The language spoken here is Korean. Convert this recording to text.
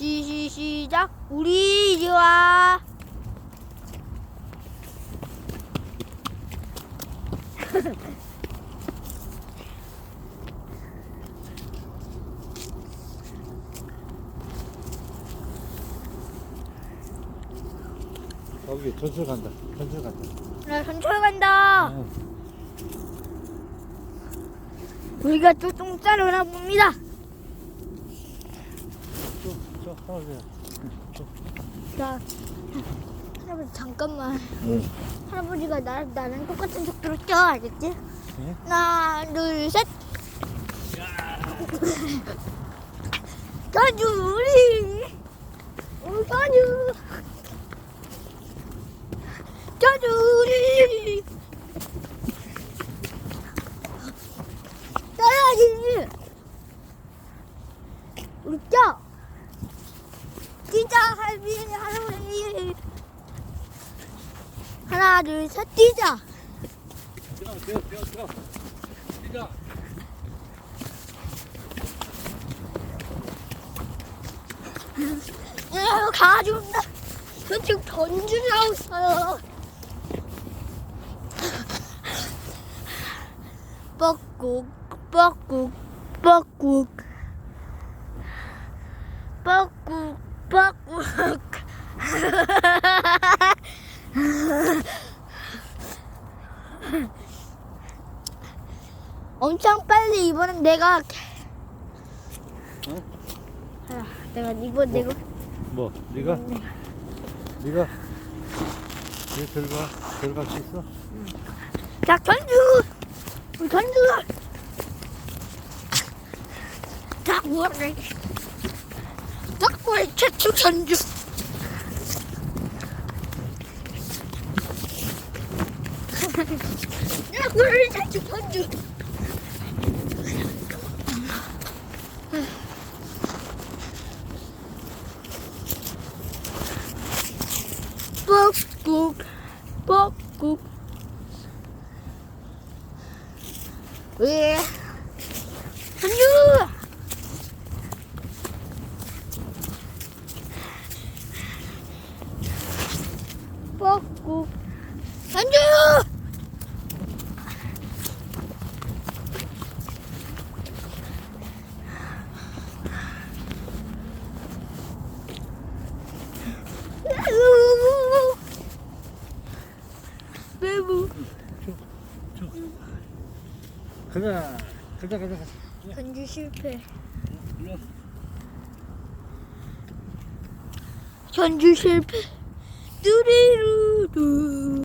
시 시 시작 우리 이제 와 거기 전철 간다. 전철 간다. 나 전철 간다 어. 우리가 뚝뚝 자르나 봅니다 저, 저, 할아버지. 자 할아버지 잠깐만 응. 할아버지가 나, 나랑 똑같은 속도로 뛰어 알겠지? 네? 하나 둘셋 자주 우리 우리 자주 자주 우리 따라야지 우리 뛰어 뛰자 할머니 할아버지 하나 둘 셋 뛰자 뛰어, 뛰어, 뛰어, 뛰어. 뛰자. 야, 가져온다. 저 지금 던지라고 있어요. 뻐꾹, 뻐꾹, 뻐꾹. 뻐꾹, 뻐꾹. 엄청 빨리 이번엔 내가 응? 아, 내가 이번 내가 뭐, 네가, 네가, 네 결과, 결과 수 있어? 자! 우리 전주! 자, 뭐래? 닭고의 최초 전주! 닭고의 최초 전주! 뻑꾹 뻑꾹 왜? 안주! 뻑꾹 안주! 매부 가자, 가자, 가자, 가자. 전주 실패 일로 와. 전주 실패 뚜리루루